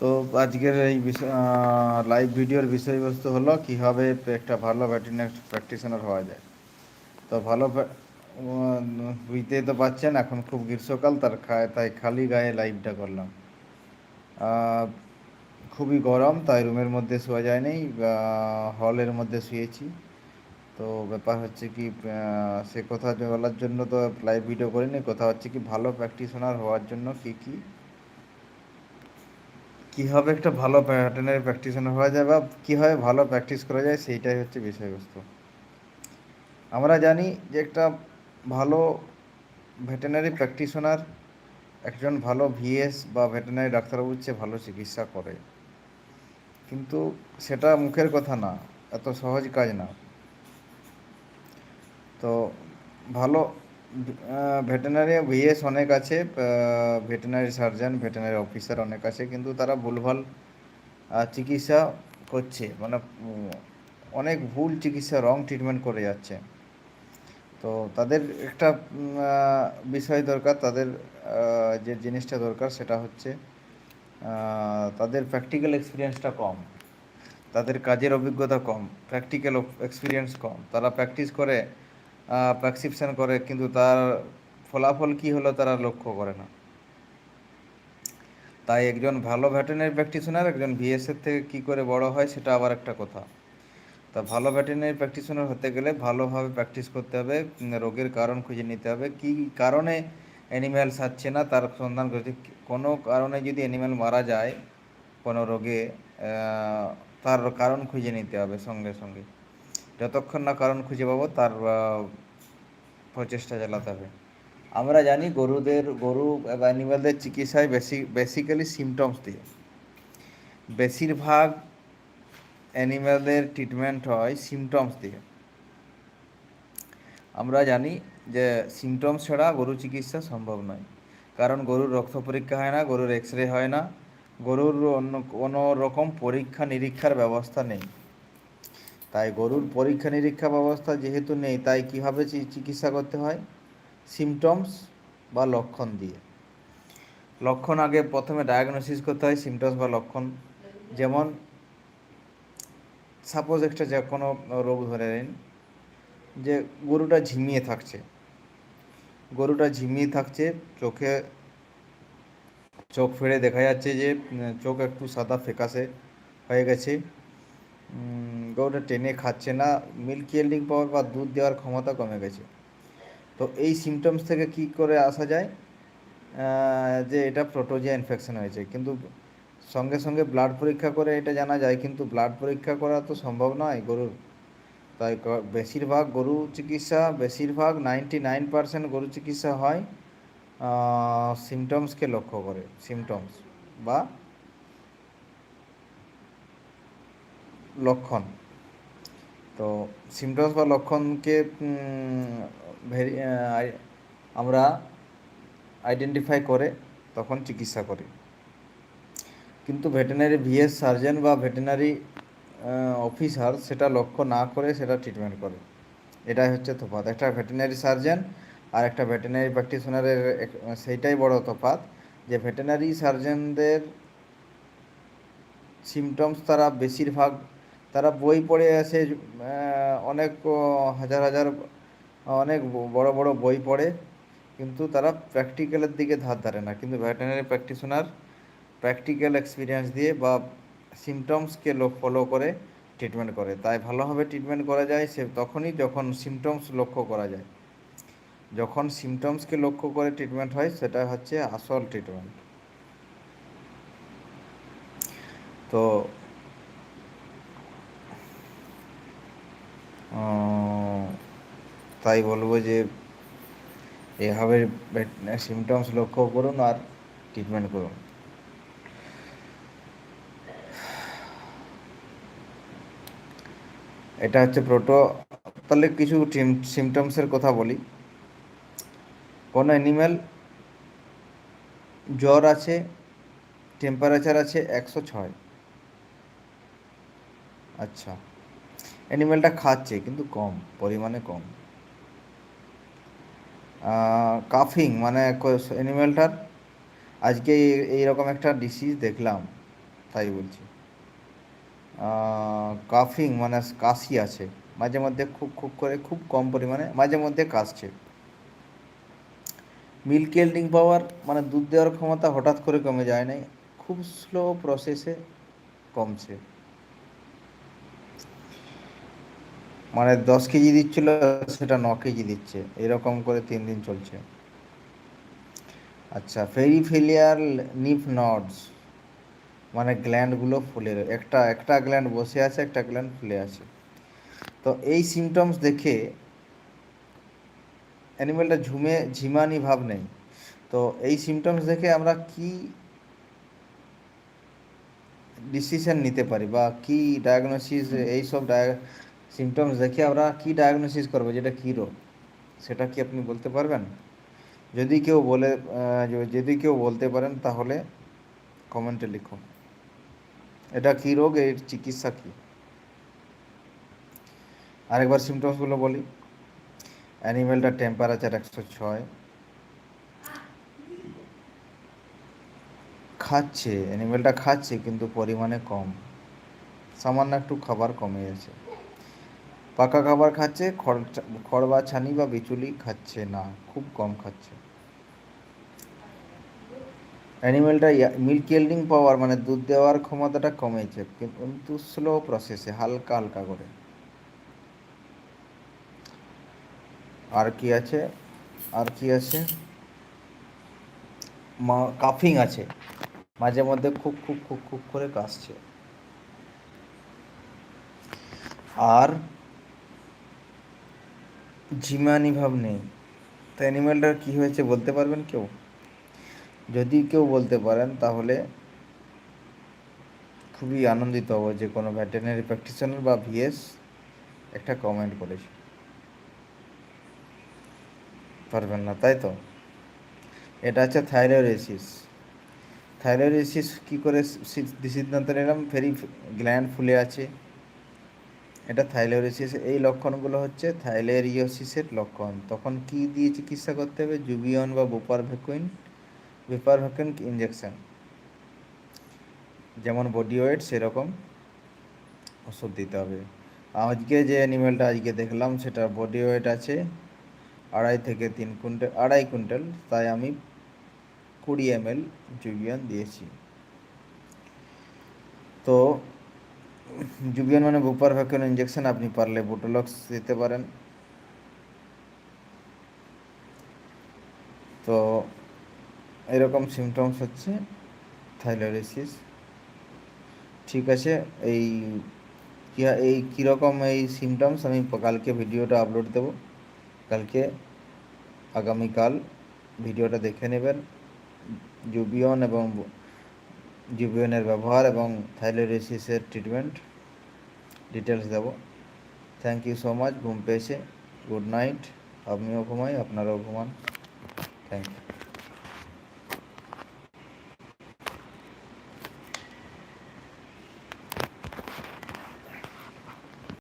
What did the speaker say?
তো আজকের এই লাইভ ভিডিওর বিষয়বস্তু হলো কীভাবে একটা ভালো ভেটেরিনারি প্র্যাকটিশনার হওয়া যায়। তো ভালো বুঝতেই তো পাচ্ছেন এখন খুব গ্রীষ্মকাল, তার তাই খালি গায়ে লাইভটা করলাম। খুবই গরম, তাই রুমের মধ্যে শোয়া যায়নি হলের মধ্যে শুয়েছি। তো ব্যাপার হচ্ছে কি সে কথা বলার জন্য তো লাইভ ভিডিও করিনি, কথা হচ্ছে কি ভালো প্র্যাকটিশনার হওয়ার জন্য কি কি কীভাবে একটা ভালো ভেটেরিনারি প্র্যাকটিশনার হওয়া যায় বা কীভাবে ভালো প্র্যাকটিস করা যায় সেইটাই হচ্ছে বিষয়বস্তু। আমরা জানি যে একটা ভালো ভেটেনারি প্র্যাকটিশনার একজন ভালো ভিএস বা ভেটেরিনারি ডাক্তারবাবুর চেয়ে ভালো চিকিৎসা করে। কিন্তু সেটা মুখের কথা না, এত সহজ কাজ না। তো ভালো ভেটেরিনারি ভিএস অনেক আছে ভেটেরিনারি সার্জন, ভেটেনারি অফিসার অনেক আছে, কিন্তু তারা ভুলভাল চিকিৎসা করছে। মানে অনেক ভুল চিকিৎসা রং ট্রিটমেন্ট করে যাচ্ছে। তো তাদের একটা বিষয় দরকার, তাদের যে জিনিসটা দরকার সেটা হচ্ছে তাদের প্র্যাকটিক্যাল এক্সপিরিয়েন্সটা কম, তাদের কাজের অভিজ্ঞতা কম প্র্যাকটিক্যাল এক্সপিরিয়েন্স কম। তারা প্র্যাকটিস করে প্রেসক্রিপশন করে, কিন্তু তার ফলাফল কি হলো তারা লক্ষ্য করে না। তাই একজন ভালো ভেটেরিনারি প্র্যাকটিশনার একজন ভিএসএর থেকে কি করে বড় হয় সেটা আবার একটা কথা। তা ভালো ভেটেরিনারি প্র্যাকটিশনার হতে গেলে ভালোভাবে প্র্যাকটিস করতে হবে রোগের কারণ খুঁজে নিতে হবে। কি কারণে অ্যানিম্যাল সারছে না তার সন্ধান করতে কোনো কারণে যদি অ্যানিম্যাল মারা যায়, কোনো রোগে তার কারণ খুঁজে নিতে হবে সঙ্গে সঙ্গে। যতক্ষণ না কারণ খুঁজে পাবো, তার প্রচেষ্টা চালাতে হবে। আমরা জানি গরুদের, গরু বা অ্যানিমালদের চিকিৎসায় বেসি বেসিক্যালি সিমটমস দিয়ে। বেশিরভাগ অ্যানিম্যালদের ট্রিটমেন্ট হয় সিমটমস দিয়ে। আমরা জানি যে সিমটমস ছাড়া গরু চিকিৎসা সম্ভব নয়। কারণ গরুর রক্ত পরীক্ষা হয় না, গরুর এক্স রে হয় না। গরুর অন্য, কোনো রকম পরীক্ষা নিরীক্ষার ব্যবস্থা নেই। তাই গরুর পরীক্ষা নিরীক্ষা ব্যবস্থা যেহেতু নেই, তাই কীভাবে চিকিৎসা করতে হয়? সিমটমস বা লক্ষণ দিয়ে। লক্ষণ আগে প্রথমে ডায়াগনোসিস করতে হয় সিমটমস বা লক্ষণ। যেমন সাপোজ একটা যে কোনো রোগ ধরে নিন যে গরুটা ঝিমিয়ে থাকছে। গরুটা ঝিমিয়ে থাকছে, চোখে চোখ ফেড়ে দেখা যাচ্ছে যে, চোখ একটু সাদা ফ্যাকাশে হয়ে গেছে। গরুটা টেনে খাচ্ছে না মিল্ক ইয়েল্ডিং পাওয়ার বা দুধ দেওয়ার ক্ষমতা কমে গেছে। তো এই সিমটমস থেকে কি করে আসা যায়? যে এটা প্রোটোজিয়া ইনফেকশন হয়েছে। কিন্তু সঙ্গে সঙ্গে ব্লাড পরীক্ষা করে এটা জানা যায়, কিন্তু ব্লাড পরীক্ষা করা তো সম্ভব নয় গরুর। তাই বেশিরভাগ গরু চিকিৎসা, বেশিরভাগ নাইনটি নাইন পার্সেন্ট গরু চিকিৎসা হয় সিমটমসকে লক্ষ্য করে সিমটমস বা লক্ষণ। তো সিমটমস বা লক্ষণকে ভেরি আমরা আইডেন্টিফাই করে তখন চিকিৎসা করি। কিন্তু ভেটেনারি ভিএস সার্জন বা ভেটেনারি অফিসার সেটা লক্ষ্য না করে সেটা ট্রিটমেন্ট করে। এটাই হচ্ছে তফাৎ। একটা ভেটেনারি সার্জন আর একটা ভেটেনারি প্র্যাকটিশনারের সেইটাই বড় তফাৎ যে ভেটেনারি সার্জনদের সিমটমস তারা বেশিরভাগ তারা বই পড়ে আসে অনেক হাজার হাজার, অনেক বড় বড় বই পড়ে, কিন্তু তারা প্র্যাকটিক্যালের দিকে ধার ধারে না। কিন্তু ভেটেরিনারি প্র্যাকটিশনার প্র্যাকটিক্যাল এক্সপিরিয়েন্স দিয়ে বা সিমটমসকে ফলো করে ট্রিটমেন্ট করে। তাই ভালোভাবে ট্রিটমেন্ট করা যায়, সে তখনই যখন সিমটমস লক্ষ্য করা যায়। যখন সিমটমসকে লক্ষ্য করে ট্রিটমেন্ট হয়, সেটা হচ্ছে আসল ট্রিটমেন্ট তো তাই বলব যে এভাবে সিমটমস লক্ষ্য করুন আর ট্রিটমেন্ট করুন। এটা হচ্ছে প্রোটো তাহলে কিছু সিমটমসের কথা বলি। কোনো অ্যানিম্যাল জ্বর আছে টেম্পারেচার আছে একশো ছয়। আচ্ছা। অ্যানিম্যালটা খাচ্ছে, কিন্তু কম, পরিমাণে কম। কাফিং মানে অ্যানিম্যালটার আজকে এই- এইরকম একটা ডিসিজ দেখলাম, তাই বলছি। কাফিং মানে কাশি আছে, মাঝে মধ্যে খুব খুব করে, খুব কম পরিমাণে, মাঝে মধ্যে কাশছে। মিল্ক ইল্ডিং পাওয়ার মানে দুধ দেওয়ার ক্ষমতা হঠাৎ করে কমে যায় নাই, খুব স্লো প্রসেসে কমছে। মানে দশ কেজি দিচ্ছিল সেটা ন কেজি দিচ্ছে। এরকম করে তিন দিন চলছে। আচ্ছা ফেরিফেলিয়ার নিফ নডস মানে গ্ল্যান্ডগুলো ফুলে একটা একটা গ্ল্যান্ড বসে আছে একটা গ্ল্যান্ড ফুলে আছে। তো এই সিমটমস দেখে অ্যানিমেলটা ঝুমে ঝিমানি ভাব নেই। তো এই সিমটমস দেখে আমরা কি ডিসিশন নিতে পারি বা কি ডায়াগনোসিস এইসব সিমটমস দেখে আমরা কি ডায়াগনোসিস করব? যেটা কী রোগ সেটা কি আপনি বলতে পারবেন? যদি কেউ বলে যদি কেউ বলতে পারেন, তাহলে কমেন্টে লিখুন। এটা কী রোগ? এর চিকিৎসা কী? আরেকবার সিমটমসগুলো বলি। অ্যানিমেলটার টেম্পারেচার একশো ছয়। খাচ্ছে অ্যানিমেলটা খাচ্ছে, কিন্তু পরিমাণে কম। সামান্য একটু খাবার কমে গেছে। পাকা খাবার খাচ্ছে, খড় বা ছানি বা বিচুলি খাচ্ছে না, খুব কম খাচ্ছে। অ্যানিমেলটা মিল্ক ইল্ডিং পাওয়ার মানে দুধ দেওয়ার ক্ষমতাটা কমেছে, কিন্তু স্লো প্রসেসে হালকা হালকা করে। আর কি আছে? আর কি আছে? মা, কাফিং আছে। মাঝে মধ্যে খুব খুব খুব খুব করে কাশছে। আর ঝিমানি ভাব নেই। তো অ্যানিমেলটার কী হয়েছে বলতে পারবেন কেউ? যদি কেউ বলতে পারেন, তাহলে খুবই আনন্দিত হব যে কোনো ভেটেরিনারি প্র্যাকটিশনার বা ভিএস একটা কমেন্ট করেছে। পারবেন না, তাই তো? এটা হচ্ছে থাইরয়েডেসিস থাইরয়েডেসিস কী করে সিদ্ধান্ত নিলাম? ফেরি গ্ল্যান্ড ফুলে আছে। এটা থাইরয়েডেসিস এই লক্ষণগুলো হচ্ছে থাইলেরিওসিসের লক্ষণ। তখন কি দিয়ে চিকিৎসা করতে হবে? জুবিয়ন বা বোপার ভ্যাকুইন বেপার ভ্যাকুইন ইঞ্জেকশন যেমন বডি ওয়েট সেরকম ওষুধ দিতে হবে। আজকে যে অ্যানিমেলটা আজকে দেখলাম, সেটা বডি ওয়েট আছে আড়াই থেকে তিন কুইন্টাল, আড়াই কুইন্টাল। তাই আমি কুড়ি এম এল জুবিয়ান দিয়েছি। তো জুবিয়ান মানে বুপার ভ্যাকুন ইঞ্জেকশন আপনি পারলে বোটোলক্স দিতে পারেন। তো এরকম সিমটমস হচ্ছে থাইরয়েডিসিস ঠিক আছে, এই এই কীরকম এই সিমটমস আমি কালকে ভিডিওটা আপলোড দেব। কালকে, আগামীকাল ভিডিওটা দেখে নেবেন। জুবিয়ন এবং জুবিয়নের ব্যবহার এবং থাইরয়েডিসিসের treatment details Dev thank you so much ঘুম পেয়েছে গুড নাইট আপনিও ঘুমাই আপনারাও ঘুমান থ্যাংক ইউ